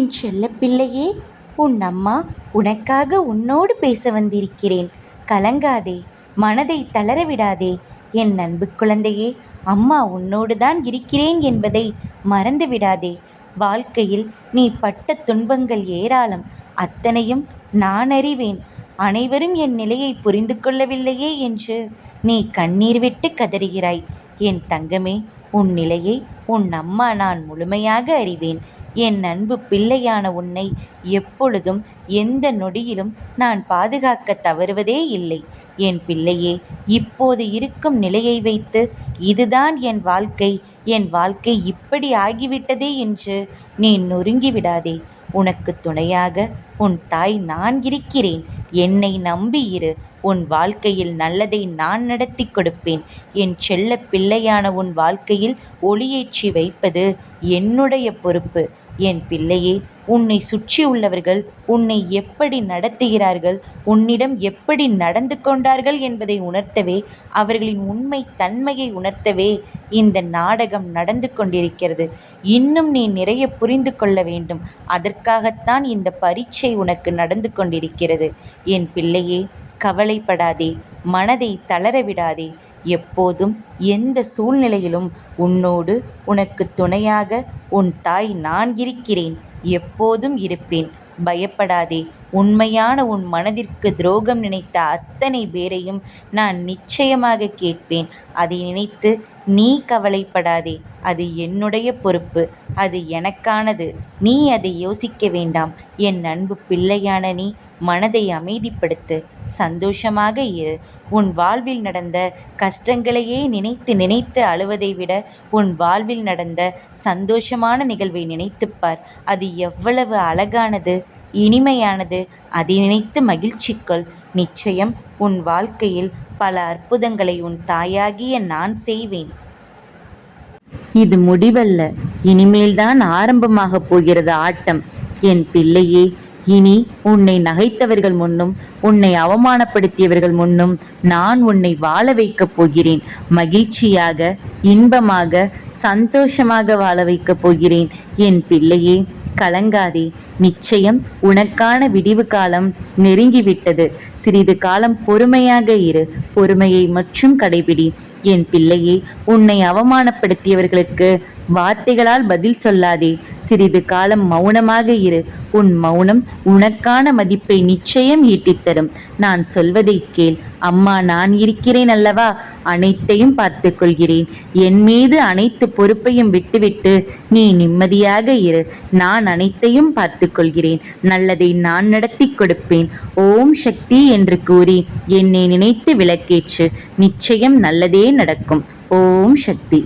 என் செல்லப்பிள்ளையே உன் அம்மா உனக்காக உன்னோடு பேச வந்திருக்கிறேன். கலங்காதே மனதை தளரவிடாதே என் அன்பு குழந்தையே அம்மா உன்னோடு தான் இருக்கிறேன் என்பதை மறந்து விடாதே. வாழ்க்கையில் நீ பட்ட துன்பங்கள் ஏராளம். அத்தனையும் நான் அறிவேன். அனைவரும் என் நிலையை புரிந்து கொள்ளவில்லையே என்று நீ கண்ணீர் விட்டு கதறுகிறாய். என் தங்கமே உன் நிலையை உன் அம்மா நான் முழுமையாக அறிவேன். என் அன்பு பிள்ளையான உன்னை எப்பொழுதும் எந்த நொடியிலும் நான் பாதுகாக்க தவறுவதே இல்லை. என் பிள்ளையே இப்போது இருக்கும் நிலையை வைத்து இதுதான் என் வாழ்க்கை. என் வாழ்க்கை இப்படி ஆகிவிட்டதே என்று நீ நொறுங்கிவிடாதே. உனக்கு துணையாக உன் தாய் நான் இருக்கிறேன். என்னை நம்பி இரு. உன் வாழ்க்கையில் நல்லதை நான் நடத்தி கொடுப்பேன். என் செல்ல பிள்ளையான உன் வாழ்க்கையில் ஒளியேற்றி வைப்பது என்னுடைய பொறுப்பு. என் பிள்ளையே உன்னை சுற்றியுள்ளவர்கள் உன்னை எப்படி நடத்துகிறார்கள் உன்னிடம் எப்படி நடந்து கொண்டார்கள் என்பதை உணர்த்தவே அவர்களின் உண்மை தன்மையை உணர்த்தவே இந்த நாடகம் நடந்து கொண்டிருக்கிறது. இன்னும் நீ நிறைய புரிந்து கொள்ள வேண்டும். அதற்காகத்தான் இந்த பரீட்சை உனக்கு நடந்து கொண்டிருக்கிறது. என் பிள்ளையே கவலைப்படாதே மனதை தளரவிடாதே எப்போதும் எந்த சூழ்நிலையிலும் உன்னோடு உனக்கு துணையாக உன் தாய் நான் இருக்கிறேன். எப்போதும் இருப்பேன். பயப்படாதே உண்மையான உன் மனதிற்கு துரோகம் நினைத்த அத்தனை பேரையும் நான் நிச்சயமாக கேட்பேன். அதை நினைத்து நீ கவலைப்படாதே அது என்னுடைய பொறுப்பு அது எனக்கானது. நீ அதை யோசிக்க வேண்டாம். என் அன்பு பிள்ளையான நீ மனதை அமைதிப்படுத்து. சந்தோஷமாக இரு. உன் வாழ்வில் நடந்த கஷ்டங்களையே நினைத்து நினைத்து அழுவதை விட உன் வாழ்வில் நடந்த சந்தோஷமான நிகழ்வை நினைத்துப்பார் அது எவ்வளவு அழகானது. இனிமையானது. அதை நினைத்து மகிழ்ச்சிக்கொள் நிச்சயம் உன் வாழ்க்கையில் பல அற்புதங்களை உன் தாயாகிய நான் செய்வேன். இது முடிவல்ல. இனிமேல்தான் ஆரம்பமாகப் போகிறது ஆட்டம். என் பிள்ளையே இனி உன்னை நகைத்தவர்கள் முன்னும் உன்னை அவமானப்படுத்தியவர்கள் முன்னும் நான் உன்னை வாழ வைக்கப் போகிறேன். மகிழ்ச்சியாக இன்பமாக சந்தோஷமாக வாழ வைக்கப் போகிறேன். என் பிள்ளையே கலங்காதே. நிச்சயம் உனக்கான விடிவு காலம் நெருங்கிவிட்டது. சிறிது காலம் பொறுமையாக இரு. பொறுமையை மற்றும் கடைபிடி. என் பிள்ளையே உன்னை அவமானப்படுத்தியவர்களுக்கு வார்த்தைகளால் பதில் சொல்லாதே. சிறிது காலம் மௌனமாக இரு. உன் மௌனம் உனக்கான மதிப்பை நிச்சயம் ஈட்டித்தரும். நான் சொல்வதை கேள். அம்மா நான் இருக்கிறேன் அல்லவா? அனைத்தையும் பார்த்து கொள்கிறேன். என் மீது அனைத்து பொறுப்பையும் விட்டுவிட்டு நீ நிம்மதியாக இரு. நான் அனைத்தையும் பார்த்து கொள்கிறேன். நல்லதை நான் நடத்தி கொடுப்பேன். ஓம் சக்தி என்று கூறி என்னை நினைத்து விளக்கேற்று. நிச்சயம் நல்லதே நடக்கும். ஓம் சக்தி.